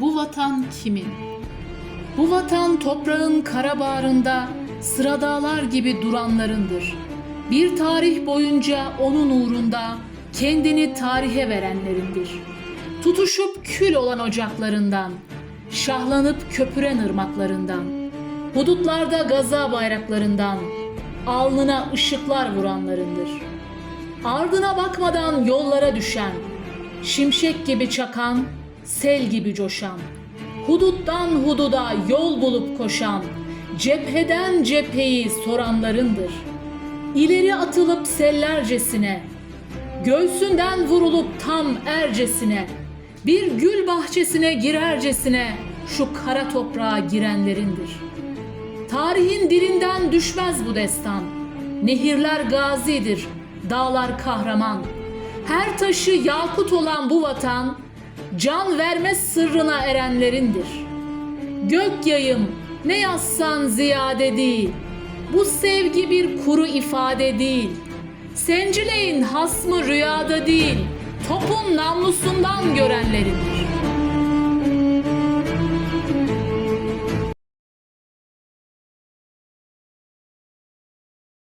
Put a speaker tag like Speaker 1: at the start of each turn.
Speaker 1: Bu vatan kimin? Bu vatan toprağın kara bağrında sıra gibi duranlarındır. Bir tarih boyunca onun uğrunda kendini tarihe verenlerindir. Tutuşup kül olan ocaklarından, şahlanıp köpüren ırmaklarından, hudutlarda gaza bayraklarından, alnına ışıklar vuranlarındır. Ardına bakmadan yollara düşen, şimşek gibi çakan, sel gibi coşan, huduttan hududa yol bulup koşan, cepheden cepheyi soranlarındır. İleri atılıp sellercesine, göğsünden vurulup tam ercesine, bir gül bahçesine girercesine şu kara toprağa girenlerindir. Tarihin dilinden düşmez bu destan. Nehirler gazidir, dağlar kahraman. Her taşı yakut olan bu vatan, can verme sırrına erenlerindir. Gök yayım ne yazsan ziyade değil. Bu sevgi bir kuru ifade değil. Sencileyin hasmı rüyada değil. Topun namlusundan görenlerin.